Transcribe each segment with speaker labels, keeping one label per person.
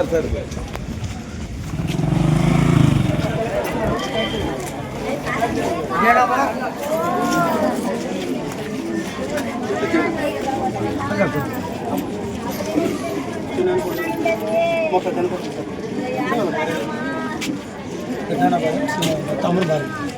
Speaker 1: Sir sir
Speaker 2: తమ్ముడు బాగా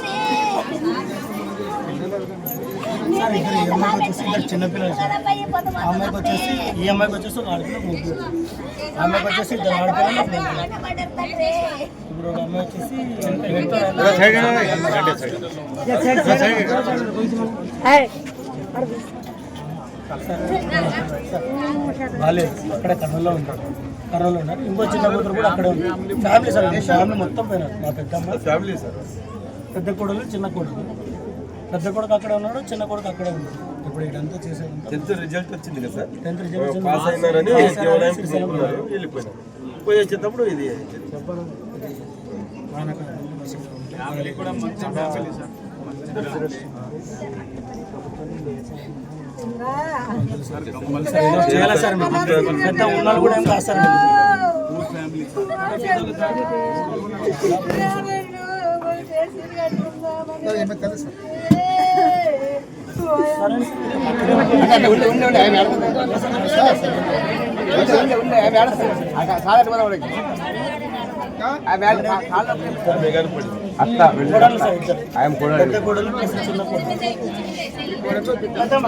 Speaker 2: sir ఇద్దరు ఈ అమ్మాయికి వచ్చేసి ఇద్దరు చిన్నపిల్లలు సార్. ఆ అమ్మాయికి వచ్చేసి ఈ అమ్మాయికి వచ్చేసి ఒక ఆడపిల్ల ముగ్గురు ఆ అమ్మాయికి వచ్చేసి ఇద్దరు ఆడపిల్లలు ఒక ముగ్గురు. ఇప్పుడు ఒక అమ్మాయి వచ్చేసి బాగాలేదు అక్కడే కర్నూలులో ఉంటారు. కర్నూలులో ఉన్నారు. ఇంకో చిన్న కూతురు కూడా అక్కడే ఉంది. ఫ్యామిలీ సార్ ఫ్యామిలీ మొత్తం పోయినారు. మా పెద్దమ్మ
Speaker 1: ఫ్యామిలీ సార్?
Speaker 2: పెద్ద కొడుకు చిన్న కొడుకు పెద్ద కొడుకు అక్కడే ఉన్నాడు చిన్న కొడుకు అక్కడే ఉన్నాడు. ఇప్పుడు ఇదంతా చేసేదంతా
Speaker 1: టెన్త్ రిజల్ట్ వచ్చింది కదా సార్?
Speaker 2: టెన్త్ రిజల్ట్
Speaker 1: పాస్ అయినారని దేవాలయానికి తీసుకున్నారు వెళ్ళిపోయినారు పోయి వచ్చేటప్పుడు ఇది.
Speaker 2: చేయాలి సార్. పెద్ద ఉన్నాడు కూడా ఏం సార్ సార్ పెద్ద సార్ భార్య చిన్న తమ్ముడు పెద్దన్న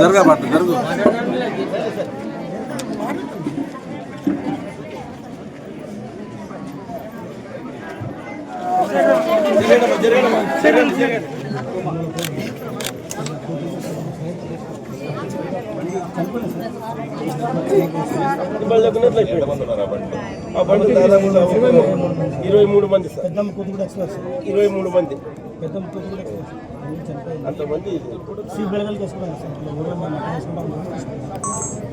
Speaker 1: జరగా మాట జరుగు ఇరవై మూడు మంది సార్. ఇరవై మూడు మంది. అంతమంది.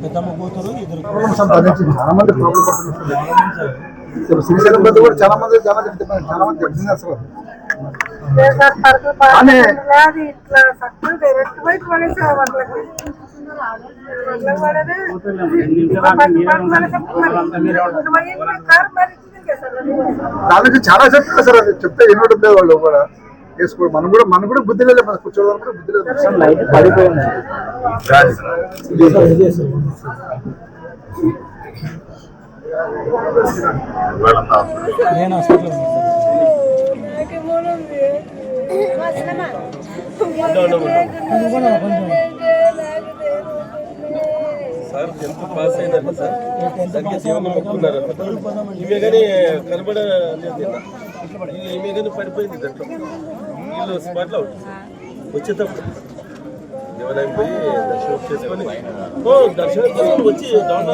Speaker 2: పెద్దమ్మ కూతురు ఇద్దరు
Speaker 3: చాలా మంది శ్రీశైలం కూడా చాలా మంది చాలా చెప్తున్నారు చాలా మంది తెలిసింది అసలు. కానీ
Speaker 4: అది ఇట్లా డైరెక్ట్ వాళ్ళకి. వాళ్ళకి
Speaker 3: చాలా చెప్తున్నారు సార్. అది చెప్తే వినడం లేదు వాళ్ళు కూడా వేసుకో మనం కూడా మనం కూడా బుద్ధి లేదు మన కూర్చోవడం కూడా బుద్ధి లేదు
Speaker 2: నేను సార్.
Speaker 1: టెన్త్ పాస్ అయినారు సార్. మొక్కున్నారు ఈమె కానీ కనబడలేదు ఈమె కానీ పడిపోయింది దాంట్లో. వీళ్ళు స్పాట్లో వచ్చేటప్పుడు దేవాలయం పోయి దర్శనం చేసుకొని ఓ దర్శనం చేసుకొని వచ్చి దాంట్లో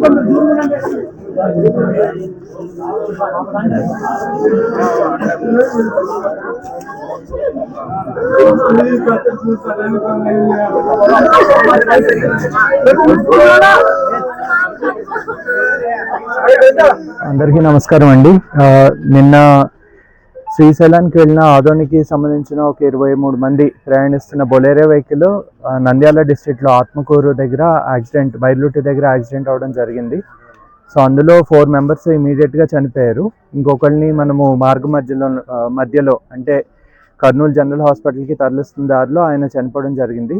Speaker 3: మన
Speaker 5: అందరికీ నమస్కారం అండి. నిన్న శ్రీశైలానికి వెళ్ళిన ఆదోనికి సంబంధించిన ఒక ఇరవై మూడు మంది ప్రయాణిస్తున్న బొలేరే వెహికల్ నంద్యాల డిస్ట్రిక్ట్లో ఆత్మకూరు దగ్గర యాక్సిడెంట్ బైర్లూటి దగ్గర యాక్సిడెంట్ అవడం జరిగింది. సో అందులో ఫోర్ మెంబర్స్ ఇమీడియట్గా చనిపోయారు. ఇంకొకరిని మనము మార్గ మధ్యలో మధ్యలో అంటే కర్నూలు జనరల్ హాస్పిటల్కి తరలిస్తున్న దారిలో ఆయన చనిపోవడం జరిగింది.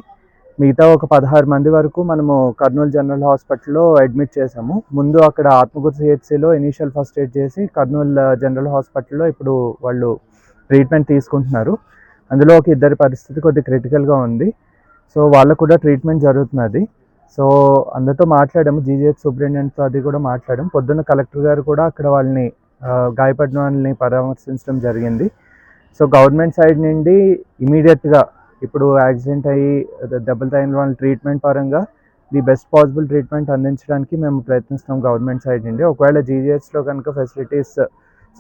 Speaker 5: మిగతా ఒక పదహారు మంది వరకు మనము కర్నూలు జనరల్ హాస్పిటల్లో అడ్మిట్ చేసాము ముందు అక్కడ ఆత్మకూరు సిహెచ్సిలో ఇనీషియల్ ఫస్ట్ ఎయిడ్ చేసి కర్నూలు జనరల్ హాస్పిటల్లో ఇప్పుడు వాళ్ళు ట్రీట్మెంట్ తీసుకుంటున్నారు. అందులో ఒక ఇద్దరి పరిస్థితి కొద్దిగా క్రిటికల్గా ఉంది. సో వాళ్ళకు కూడా ట్రీట్మెంట్ జరుగుతున్నది. సో అందరితో మాట్లాడాము. జీజీహెచ్ సూపరింటెండెంట్తో అది కూడా మాట్లాడాము. పొద్దున్న కలెక్టర్ గారు కూడా అక్కడ వాళ్ళని గాయపడిన వాళ్ళని పరామర్శించడం జరిగింది. సో గవర్నమెంట్ సైడ్ నుండి ఇమీడియట్గా ఇప్పుడు యాక్సిడెంట్ అయ్యి దెబ్బలు తగిన వాళ్ళ ట్రీట్మెంట్ పరంగా ది బెస్ట్ పాసిబుల్ ట్రీట్మెంట్ అందించడానికి మేము ప్రయత్నిస్తాం గవర్నమెంట్ సైడ్ నుండి. ఒకవేళ జీజీహెచ్లో కనుక ఫెసిలిటీస్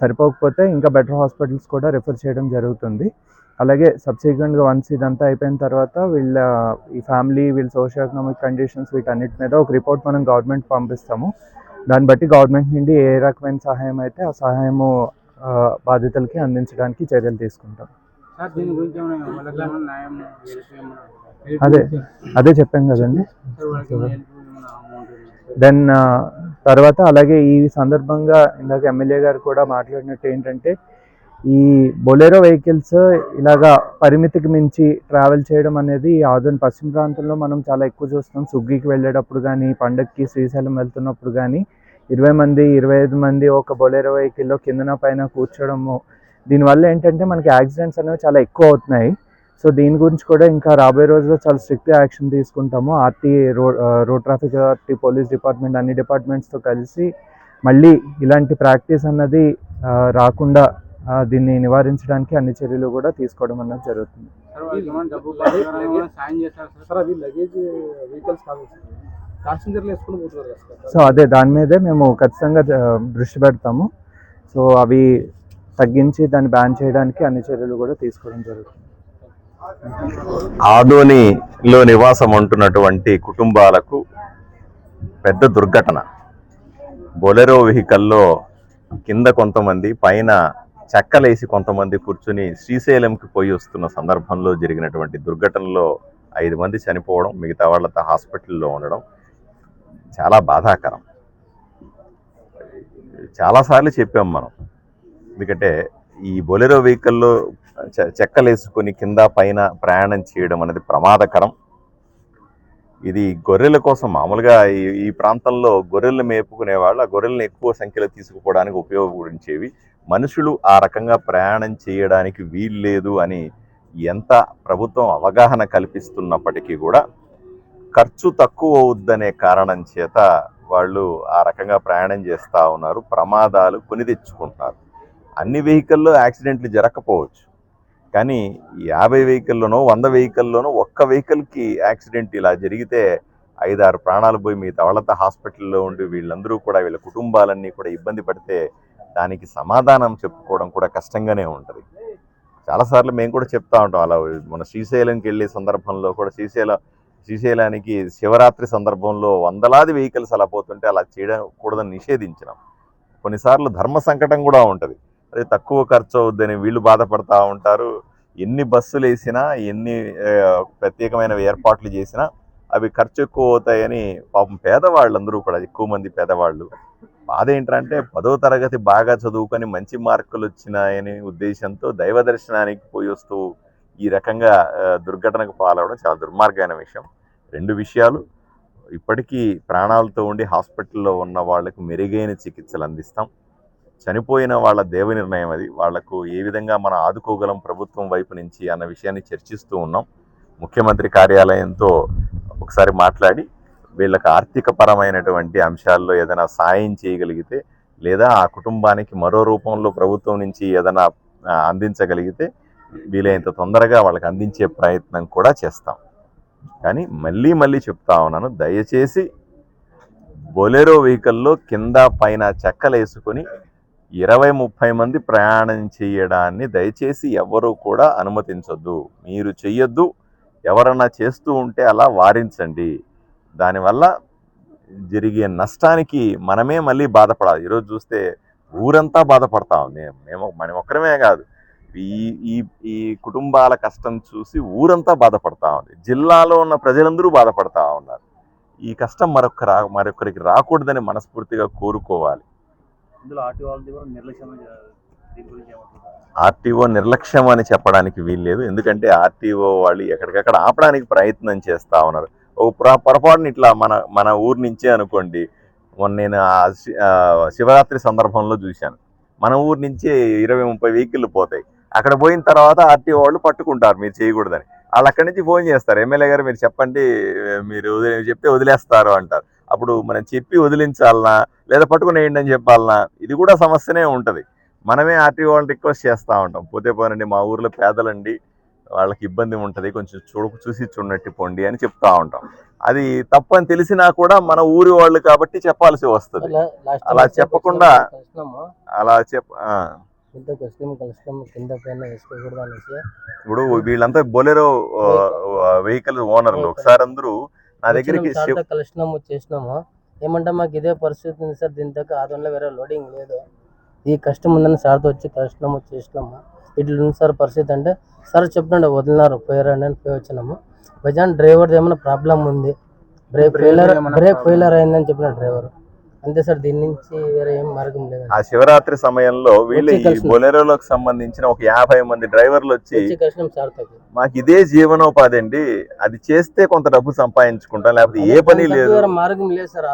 Speaker 5: సరిపోకపోతే ఇంకా బెటర్ హాస్పిటల్స్ కూడా రిఫర్ చేయడం జరుగుతుంది. అలాగే సబ్సిక్వెంట్గా వన్స్ ఇదంతా అయిపోయిన తర్వాత వీళ్ళ ఈ ఫ్యామిలీ వీళ్ళ సోషల్ ఎకనామిక్ కండిషన్స్ వీటన్నిటి మీద ఒక రిపోర్ట్ మనం గవర్నమెంట్ పంపిస్తాము. దాన్ని బట్టి గవర్నమెంట్ నుండి ఏ రకమైన సహాయం అయితే ఆ సహాయము బాధితులకి అందించడానికి చర్యలు తీసుకుంటాం. అదే అదే చెప్పాం కదండి. దెన్ తర్వాత అలాగే ఈ సందర్భంగా ఇందాక ఎమ్మెల్యే గారు కూడా మాట్లాడినట్టు ఏంటంటే ఈ బొలెరో వెహికల్స్ ఇలాగా పరిమితికి మించి ట్రావెల్ చేయడం అనేది ఈ ఆధునిక పశ్చిమ ప్రాంతంలో మనం చాలా ఎక్కువ చూస్తున్నాం. సుగ్గికి వెళ్ళేటప్పుడు కానీ పండగకి శ్రీశైలం వెళ్తున్నప్పుడు కానీ ఇరవై మంది ఇరవై ఐదు మంది ఒక బొలెరో వెహికల్లో కిందన పైన కూర్చోడము. దీనివల్ల ఏంటంటే మనకి యాక్సిడెంట్స్ అనేవి చాలా ఎక్కువ అవుతున్నాయి. సో దీని గురించి కూడా ఇంకా రాబోయే రోజుల్లో చాలా స్ట్రిక్ట్ యాక్షన్ తీసుకుంటాము. RT road road traffic RT police department అన్ని డిపార్ట్మెంట్స్తో కలిసి మళ్ళీ ఇలాంటి ప్రాక్టీస్ అన్నది రాకుండా దీన్ని నివారించడానికి అన్ని చర్యలు కూడా తీసుకోవడం అన్నది జరుగుతుంది. సో అదే దాని మీదే మేము ఖచ్చితంగా దృష్టి పెడతాము. సో అవి తగ్గించి దాన్ని బ్యాన్ చేయడానికి అన్ని చర్యలు కూడా తీసుకోవడం జరుగుతుంది.
Speaker 6: ఆదోనిలో నివాసం ఉంటున్నటువంటి కుటుంబాలకు పెద్ద దుర్ఘటన. బొలెరో వెహికల్లో కింద కొంతమంది పైన చెక్కలేసి కొంతమంది కూర్చుని శ్రీశైలంకి పోయి వస్తున్న సందర్భంలో జరిగినటువంటి దుర్ఘటనలో ఐదు మంది చనిపోవడం మిగతా వాళ్ళతో హాస్పిటల్లో ఉండడం చాలా బాధాకరం. చాలాసార్లు చెప్పాం మనం. ఎందుకంటే ఈ బొలెరో వెహికల్లో చె- చెక్కలేసుకొని కింద పైన ప్రయాణం చేయడం అనేది ప్రమాదకరం. ఇది గొర్రెల కోసం మామూలుగా ఈ ఈ ప్రాంతంలో గొర్రెలు మేపుకునే వాళ్ళు ఆ గొర్రెలను ఎక్కువ సంఖ్యలో తీసుకుపోవడానికి ఉపయోగించేవి మనుషులు ఆ రకంగా ప్రయాణం చేయడానికి వీల్లేదు అని ఎంత ప్రభుత్వం అవగాహన కల్పిస్తున్నప్పటికీ కూడా ఖర్చు తక్కువ అవుద్దనే కారణం చేత వాళ్ళు ఆ రకంగా ప్రయాణం చేస్తూ ఉన్నారు ప్రమాదాలు కొని తెచ్చుకుంటారు అన్ని వెహికల్లో యాక్సిడెంట్లు జరగకపోవచ్చు కానీ యాభై వెహికల్లోనో వంద వెహికల్లోనో ఒక్క వెహికల్కి యాక్సిడెంట్ ఇలా జరిగితే ఐదారు ప్రాణాలు పోయి మీ తవళత హాస్పిటల్లో ఉండి వీళ్ళందరూ కూడా వీళ్ళ కుటుంబాలన్నీ కూడా ఇబ్బంది పడితే దానికి సమాధానం చెప్పుకోవడం కూడా కష్టంగానే ఉంటుంది. చాలాసార్లు మేము కూడా చెప్తా ఉంటాం అలా మన శ్రీశైలంకి వెళ్ళే సందర్భంలో కూడా శ్రీశైలం శ్రీశైలానికి శివరాత్రి సందర్భంలో వందలాది వెహికల్స్ అలా పోతుంటే అలా చేయడం కూడదని నిషేధించినాం. కొన్నిసార్లు ధర్మ సంకటం కూడా ఉంటుంది. అదే తక్కువ ఖర్చు అవుద్దని వీళ్ళు బాధపడతా ఉంటారు. ఎన్ని బస్సులు వేసినా ఎన్ని ప్రత్యేకమైన ఏర్పాట్లు చేసినా అవి ఖర్చు ఎక్కువ అవుతాయని పాపం పేదవాళ్ళందరూ కూడా ఎక్కువ మంది పేదవాళ్ళు బాధ ఏంటంటే పదో తరగతి బాగా చదువుకొని మంచి మార్కులు వచ్చినాయని ఉద్దేశంతో దైవ దర్శనానికి పోయి వస్తూ ఈ రకంగా దుర్ఘటనకు పాలవడం చాలా దుర్మార్గమైన విషయం. రెండు విషయాలు ఇప్పటికీ ప్రాణాలతో ఉండి హాస్పిటల్లో ఉన్న వాళ్ళకు మెరుగైన చికిత్సలు అందిస్తాం. చనిపోయిన వాళ్ళ దేవ నిర్ణయం అది. వాళ్ళకు ఏ విధంగా మనం ఆదుకోగలం ప్రభుత్వం వైపు నుంచి అన్న విషయాన్ని చర్చిస్తూ ఉన్నాం. ముఖ్యమంత్రి కార్యాలయంతో ఒకసారి మాట్లాడి వీళ్ళకి ఆర్థిక పరమైనటువంటి అంశాల్లో ఏదైనా సాయం చేయగలిగితే లేదా ఆ కుటుంబానికి మరో రూపంలో ప్రభుత్వం నుంచి ఏదైనా అందించగలిగితే వీలైనంత తొందరగా వాళ్ళకి అందించే ప్రయత్నం కూడా చేస్తాం. కానీ మళ్ళీ మళ్ళీ చెప్తా ఉన్నాను దయచేసి బొలెరో వెహికల్లో కింద పైన చెక్కలు వేసుకొని ఇరవై ముప్పై మంది ప్రయాణం చేయడాన్ని దయచేసి ఎవరు కూడా అనుమతించొద్దు. మీరు చెయ్యొద్దు ఎవరన్నా చేస్తూ ఉంటే అలా వారించండి. దానివల్ల జరిగే నష్టానికి మనమే మళ్ళీ బాధపడాలి. ఈరోజు చూస్తే ఊరంతా బాధపడతా ఉంది. మేము మనం ఒక్కరమే కాదు. ఈ ఈ ఈ కుటుంబాల కష్టం చూసి ఊరంతా బాధపడతా ఉంది. జిల్లాలో ఉన్న ప్రజలందరూ బాధపడతా ఉన్నారు. ఈ కష్టం మరొక రా మరొకరికి రాకూడదని మనస్ఫూర్తిగా కోరుకోవాలి. ఆర్టీఓ నిర్లక్ష్యం అని చెప్పడానికి వీల్లేదు. ఎందుకంటే ఆర్టీఓ వాళ్ళు ఎక్కడికక్కడ ఆపడానికి ప్రయత్నం చేస్తా ఉన్నారు. ఓ పొరపాటున ఇట్లా మన మన ఊరు నుంచే అనుకోండి మొన్న నేను శివరాత్రి సందర్భంలో చూశాను. మన ఊరు నుంచే ఇరవై ముప్పై వెహికల్ పోతాయి. అక్కడ పోయిన తర్వాత ఆర్టీఓ వాళ్ళు పట్టుకుంటారు మీరు చేయకూడదని. వాళ్ళు అక్కడి నుంచి ఫోన్ చేస్తారు ఎమ్మెల్యే గారు మీరు చెప్పండి మీరు వదిలే చెప్తే వదిలేస్తారు అంటారు. అప్పుడు మనం చెప్పి వదిలించాలనా లేదా పట్టుకునేయండి అని చెప్పాలనా ఇది కూడా సమస్యనే ఉంటుంది. మనమే ఆర్టీఓ వాళ్ళని రిక్వెస్ట్ చేస్తూ ఉంటాం. పోతే పోనండి మా ఊర్లో పేదలండి వాళ్ళకి ఇబ్బంది ఉంటుంది కొంచెం చూడ చూసి చూడనట్టు పోండి అని చెప్తా ఉంటాం. అది తప్పని తెలిసినా కూడా మన ఊరి వాళ్ళు కాబట్టి చెప్పాల్సి వస్తుంది. అలా చెప్పకుండా అలా చెప్ ఆ.
Speaker 2: ఇంత కష్టం కష్టం కింద పైన వేసుకోకూడదు అనేసి.
Speaker 6: ఇప్పుడు వీళ్ళంతా బొలెరో వెహికల్ ఓనర్లు. ఒకసారి అందరూ నా దగ్గరికి
Speaker 2: కలిసినాము చేసినాము. ఏమంటే మాకు ఇదే పరిస్థితి ఉంది సార్ దీని దగ్గర ఆదంలో వేరే లోడింగ్ లేదు. ఈ కష్టం ఉందని సార్తో వచ్చి కలిసినాము చేసినాము ఇట్లా ఉంది సార్ పరిస్థితి అంటే సార్ చెప్పినాడు వదిలినారు పోయారండి అని పోయి వచ్చినాము. బజాన్ డ్రైవర్ది ఏమైనా ప్రాబ్లం ఉంది? బ్రేక్ ఫెయిలర్ బ్రేక్ ఫెయిలర్ అయిందని చెప్పిన డ్రైవర్. అంతే సార్ దీని నుంచి వేరే ఏం మార్గం లేదు
Speaker 6: ఆ శివరాత్రి సమయంలో వీళ్ళు ఈ బొలెరోలకు సంబంధించిన ఒక యాభై మంది డ్రైవర్లు వచ్చి మాకు ఇదే జీవనోపాధి అండి. అది చేస్తే కొంత డబ్బు సంపాదించుకుంటాం లేకపోతే ఏ పని లేదు.
Speaker 2: మార్గం లేదు సార్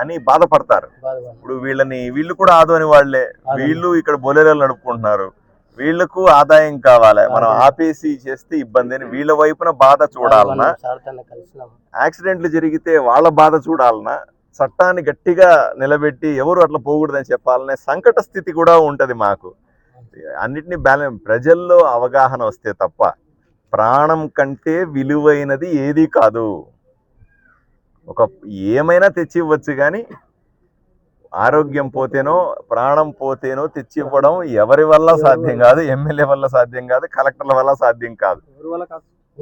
Speaker 6: అని బాధపడతారు.
Speaker 2: బాధపడి
Speaker 6: ఇప్పుడు వీళ్ళని వీళ్ళు కూడా ఆదోని వాళ్ళే. వీళ్ళు ఇక్కడ బొలెరోలు నడుపుకుంటున్నారు. వీళ్ళకు ఆదాయం కావాలి. మనం ఆపేసి చేస్తే ఇబ్బంది అని వీళ్ళ వైపున బాధ
Speaker 2: కలిసినాము
Speaker 6: యాక్సిడెంట్లు జరిగితే వాళ్ళ బాధ చూడాలన్నా చట్టాన్ని గట్టిగా నిలబెట్టి ఎవరు అట్లా పోకూడదని చెప్పాలనే సంకట స్థితి కూడా ఉంటది మాకు. అన్నిటినీ బ్యాలెన్స్ ప్రజల్లో అవగాహన వస్తే తప్ప ప్రాణం కంటే విలువైనది ఏది కాదు. ఒక ఏమైనా తెచ్చి ఇవ్వచ్చు కానీ ఆరోగ్యం పోతేనో ప్రాణం పోతేనో తెచ్చి ఇవ్వడం ఎవరి వల్ల సాధ్యం కాదు ఎమ్మెల్యే వల్ల సాధ్యం కాదు కలెక్టర్ల వల్ల సాధ్యం కాదు.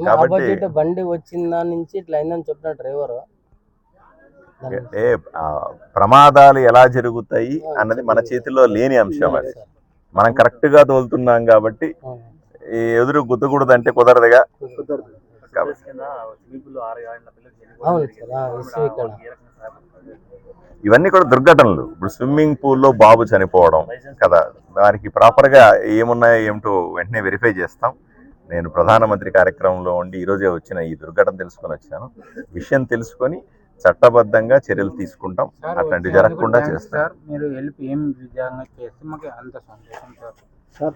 Speaker 6: కాబట్టి-
Speaker 2: బండి వచ్చిన దాని నుంచి ఇట్లా అయిందని చెప్పిన డ్రైవర్.
Speaker 6: అంటే ప్రమాదాలు ఎలా జరుగుతాయి అన్నది మన చేతిలో లేని అంశం అది. మనం కరెక్ట్గా తోలుతున్నాం కాబట్టి ఈ ఎదురు గుద్దకూడదు అంటే కుదరదుగా ఇవన్నీ కూడా దుర్ఘటనలు. ఇప్పుడు స్విమ్మింగ్ పూల్లో బాబు చనిపోవడం కదా. దానికి ప్రాపర్గా ఏమున్నాయో ఏమిటో వెంటనే వెరిఫై చేస్తాం. నేను ప్రధానమంత్రి కార్యక్రమంలో ఉండి ఈరోజే వచ్చిన ఈ దుర్ఘటన తెలుసుకొని వచ్చాను. విషయం తెలుసుకొని చట్టబద్ధంగా చర్యలు తీసుకుంటాం. అట్లాంటివి జరగకుండా చేస్తాం.
Speaker 7: సార్? మీరు వెళ్ళి ఏం విధంగా చేస్తే మాకు అంత సంతోషం సార్